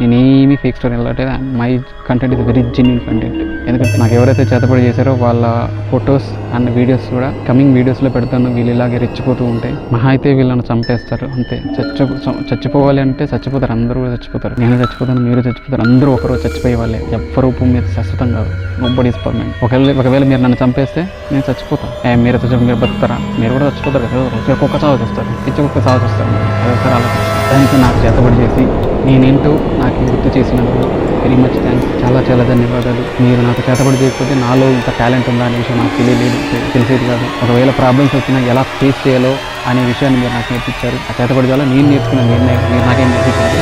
నేను ఏమీ ఫేక్ స్టోరీ వెళ్ళట్లేదు మై కంటెంట్ ఇది వెరీ జెన్యున్ కంటెంట్ ఎందుకంటే నాకు ఎవరైతే చేతపడి చేశారో వాళ్ళ ఫొటోస్ అండ్ వీడియోస్ కూడా కమింగ్ వీడియోస్లో పెడతాను. వీళ్ళు ఇలాగే రెచ్చిపోతూ ఉంటాయి మహా అయితే వీళ్ళని చంపేస్తారు. అంతే. చచ్చి చచ్చిపోవాలి అంటే చచ్చిపోతారు. అందరూ చచ్చిపోతారు. నేను చచ్చిపోతాను మీరు చచ్చిపోతారు. అందరూ ఒకరోజు చచ్చిపోయే వాళ్ళే. ఎవ్వరు రూపం మీద శాశ్వతం కాదు. నోబడి ఇస్ పర్మనెంట్ ఒకవేళ ఒకవేళ మీరు నన్ను చంపేస్తే నేను చచ్చిపోతాను ఏ మీరు చచ్చి మీరు బతుకుతారా? మీరు కూడా చచ్చిపోతారు. కదా ఒక్కొక్క చావు చూస్తారు. పిచ్చి ఒక్క చావు చూస్తారు. అదొకసారి దానికి నాకు చేతబడి చేసి నేనేంటో నాకు గుర్తు చేసినందుకు వెరీ మచ్ థ్యాంక్స్ చాలా చాలా ధన్యవాదాలు. మీరు నాకు చేతబడి చేయకపోతే నాలో ఇంత టాలెంట్ ఉందా అనే విషయం నాకు తెలియలేదు. తెలిసేది కాదు. ఒకవేళ ప్రాబ్లమ్స్ వచ్చినా ఎలా ఫేస్ చేయాలో అనే విషయాన్ని మీరు నాకు నేర్పించారు. ఆ చేతబడి ద్వారా నేను నేర్చుకున్న నిర్ణయం మీరు నాకేం నేర్పించారు?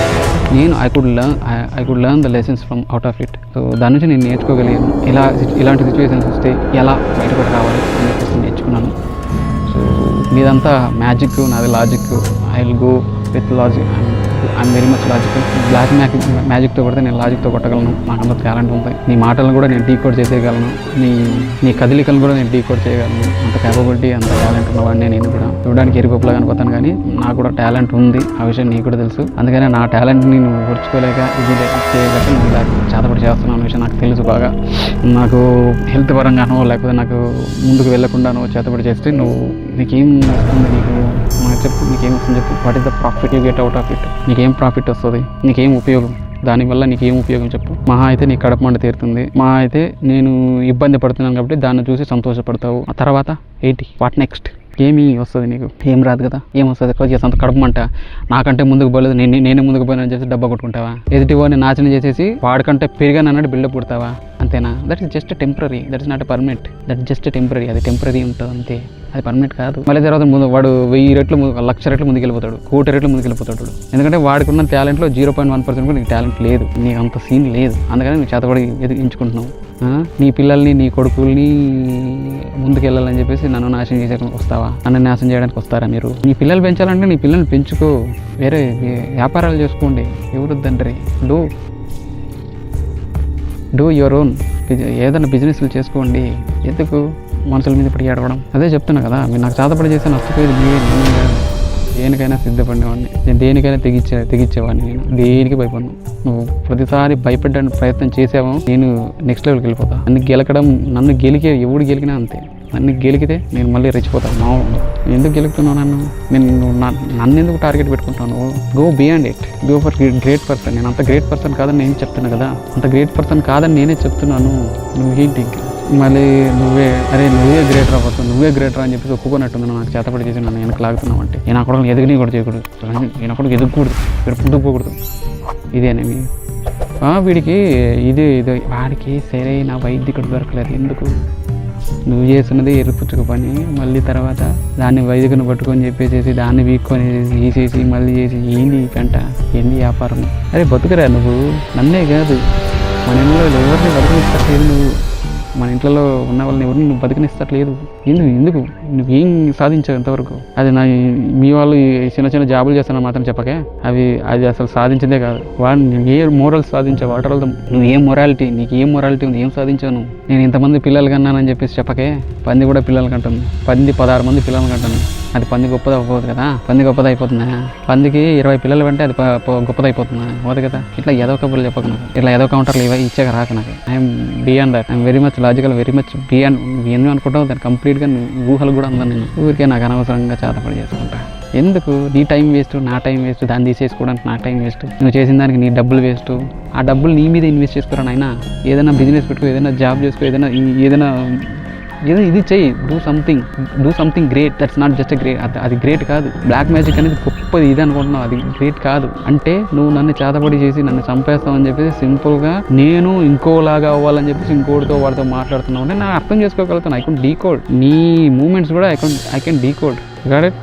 నేను I could learn I could learn the lessons from out of it so దాని నుంచి నేను నేర్చుకోగలిగాను. ఇలా ఇలాంటి సిచ్యువేషన్స్ వస్తే ఎలా బయటపడి రావాలి అని చెప్పేసి నేర్చుకున్నాను. సో మీదంతా మ్యాజిక్ నాది logic I will go with logic I'm very much logical black magic మ్యాజిక్తో కొడితే నేను లాజిక్తో కొట్టగలను. నాకు అంత టాలెంట్ ఉంది నీ మాటలను కూడా నేను డీకోడ్ చేసేయగలను. నీ నీ కదలికలను కూడా నేను డీకోడ్ చేయగలను. అంత కేపబిలిటీ అంత టాలెంట్ ఉన్నవాడిని నేను కూడా చూడడానికి ఎరిపప్పులా కనుకోతాను కానీ నాకు కూడా టాలెంట్ ఉంది. ఆ విషయం నీకు కూడా తెలుసు. అందుకనే నా టాలెంట్ని నేను గుర్చుకోలేక ఇది లేక చేయలేక నువ్వు ఇలా చేతపడి చేస్తున్నాను విషయం నాకు తెలుసు బాగా. నాకు హెల్త్ పరంగానో లేకపోతే నాకు ముందుకు వెళ్ళకుండానో చేతపడి చేస్తే నువ్వు నీకేం వస్తుంది నీకు? చెప్పు నీకేం వస్తుంది చెప్పు. What is the profit you get out of it నీకేం ప్రాఫిట్ వస్తుంది? నీకేం ఉపయోగం? దానివల్ల నీకు ఏం ఉపయోగం చెప్పు. మహా అయితే నీ కడప మంట తీరుతుంది. మహా అయితే నేను ఇబ్బంది పడుతున్నాను కాబట్టి దాన్ని చూసి సంతోషపడతావు. ఆ తర్వాత ఏంటి? వాట్ నెక్స్ట్ ఏమి వస్తుంది నీకు? ఏం రాదు కదా? ఏం వస్తుంది? కొద్దిగా సొంత కడపమంట నాకంటే ముందుకు పోలేదు. నేను నేనే ముందుకు పోయినా చేసి డబ్బా కొట్టుకుంటావా? ఎదుటి వాడిని నాచన చేసేసి వాడికంటే పెరిగాను అన్నట్టు బిల్డప్ పుడతావా? అంతేనా? That is just temporary that is not permanent that just temporary అది టెంపరీ ఉంటుంది అంతే. అది పర్మనెంట్ కాదు. మళ్ళీ తర్వాత ముందు వాడు వెయ్యి రెట్లు ముందు- లక్ష రెట్లు ముందుకెళ్ళిపోతాడు. కోటి రెట్లు ముందుకెళ్ళిపోతాడు ఎందుకంటే వాడికి ఉన్న టాలెంట్లో జీరో పాయింట్ వన్ పర్సెంట్ కూడా నీకు టాలెంట్ లేదు. నీకు అంత సీన్ లేదు. అందుకని నువ్వు చేతపడి ఎదిగి ఎంచుకుంటున్నావు నీ పిల్లల్ని నీ కొడుకుల్ని ముందుకెళ్ళాలని చెప్పేసి నన్ను నాశనం చేసేయడానికి వస్తావా? నన్ను నాశనం చేయడానికి వస్తారా మీరు? నీ పిల్లలు పెంచాలంటే నీ పిల్లల్ని పెంచుకో. వేరే వ్యాపారాలు చేసుకోండి. ఎవరుద్దంటారు డూ. డూ యువర్ ఓన్ ఏదైనా బిజినెస్లు చేసుకోండి. ఎందుకు మనుషుల మీద పడి ఏడవడం? అదే చెప్తున్నా కదా మీరు నాకు చాతపడి చేస్తే నష్టపోయేది మీరే నేను కాదు. దేనికైనా సిద్ధపడినవాడిని నేను దేనికైనా తెగించే తెగించేవాడిని నేను. దేనికి భయపడను. నువ్వు ప్రతిసారి భయపడడానికి ప్రయత్నం చేసావో నేను నెక్స్ట్ లెవెల్కి వెళ్ళిపోతా. నన్ను గెలకడం నన్ను గెలికే ఎవడు గెలికినా అంతే. నన్ను గెలికితే నేను మళ్ళీ రెచ్చిపోతాను మామూలు ఎందుకు గెలుపుతున్నావు నన్ను? నేను నన్ను ఎందుకు టార్గెట్ పెట్టుకుంటాను go beyond it go for great person నేను అంత గ్రేట్ పర్సన్ కాదని నేను చెప్తున్నా కదా. అంత గ్రేట్ పర్సన్ కాదని నేనే చెప్తున్నాను. నువ్వు ఏంటి మళ్ళీ నువ్వే అరే నువ్వే గ్రేటర్ అవ్వచ్చు నువ్వే గ్రేటర్ అని చెప్పేసి ఒప్పుకున్నట్టుంది నాకు చేతపడి చేసి నన్ను వెనక లాగుతున్నావు అంటే. నేను అక్కడ ఎదుగుని కూడా చేయకూడదు. నేను అక్కడ ఎదుగకూడదు. ఇక్కడ ముందుకు పోకూడదు మీ వీడికి ఇది ఇది వాడికి సరైన వైద్యకుడు దొరకలేదు. ఎందుకు? నువ్వు చేస్తున్నది ఎరుపుచ్చుకు పని. మళ్ళీ తర్వాత దాన్ని వైదికను పట్టుకొని చెప్పేసేసి దాన్ని వీక్కొని తీసేసి మళ్ళీ చేసి ఏంది కంట? ఏంది వ్యాపారం అరే బతుకురా నువ్వు. నన్నే కాదు. మన ఇంట్లో ఎవరిని బతికినిస్తట్లేదు నువ్వు? మన ఇంట్లో ఉన్న వాళ్ళని ఎవరిని నువ్వు బతికినిస్తట్లేదు. ఎందుకు ఎందుకు? నువ్వేం సాధించావు ఇంతవరకు? అది నా మీ వాళ్ళు చిన్న చిన్న జాబులు చేస్తున్నా మాత్రం చెప్పకే. అవి అది అసలు సాధించిందే కాదు. వాడు నువ్వు ఏ మోరల్స్ సాధించావు? వాటర్ నువ్వు ఏం మొరాలిటీ నీకు ఏం మొరాలిటీ ఉంది? ఏం సాధించావు నేను ఇంతమంది పిల్లలు కన్నానని చెప్పేసి చెప్పకే. పంది కూడా పిల్లలు కంటుంది పంది పదహారు మంది పిల్లలు కంటుంది. అది పంది గొప్పది అవ్వదు కదా? పంది గొప్పది అయిపోతుందా? పందికి ఇరవై పిల్లలు అంటే అది ప- గొప్పది అయిపోతుందా? అవ్వదు కదా? ఇట్లా ఏదో కబుర్లు చెప్పకు నాకు ఇట్లా ఏదో కౌంటర్లు ఇవ్వ ఇచ్చాక రాక నాకు. I'm beyond that I'm very much logical very much beyond ఎందుకు అనుకుంటావు? దాన్ని కంప్లీట్గా ఊహలు కూడా ఉందని నేను. ఊరికే నాకు అనవసరంగా చేతపడి చేసుకుంటా ఎందుకు? నీ టైం వేస్ట్ నా టైం వేస్ట్ దాన్ని తీసేసుకోవడానికి నా టైం వేస్ట్ నువ్వు చేసిన దానికి నీ డబ్బులు వేస్ట్ ఆ డబ్బులు నీ మీద ఇన్వెస్ట్ చేసుకోరా నాయన? ఏదైనా బిజినెస్ పెట్టుకో ఏదైనా జాబ్ చేసుకో ఏదైనా ఏదైనా ఏదో ఇది చెయ్యి. Do something do something great that's not just great అది గ్రేట్ కాదు. బ్లాక్ మ్యాజిక్ అనేది గొప్పది ఇది అనుకుంటున్నావు. అది గ్రేట్ కాదు. అంటే నువ్వు నన్ను చేతపడి చేసి నన్ను చంపేస్తావని చెప్పేసి సింపుల్గా నేను ఇంకోలాగా అవ్వాలని చెప్పేసి ఇంకోటితో వాడితో మాట్లాడుతున్నావు. అంటే నేను అర్థం చేసుకోగలుగుతాను. ఐ కెన్ డీకోడ్ నీ మూమెంట్స్ కూడా I can I can decode gadget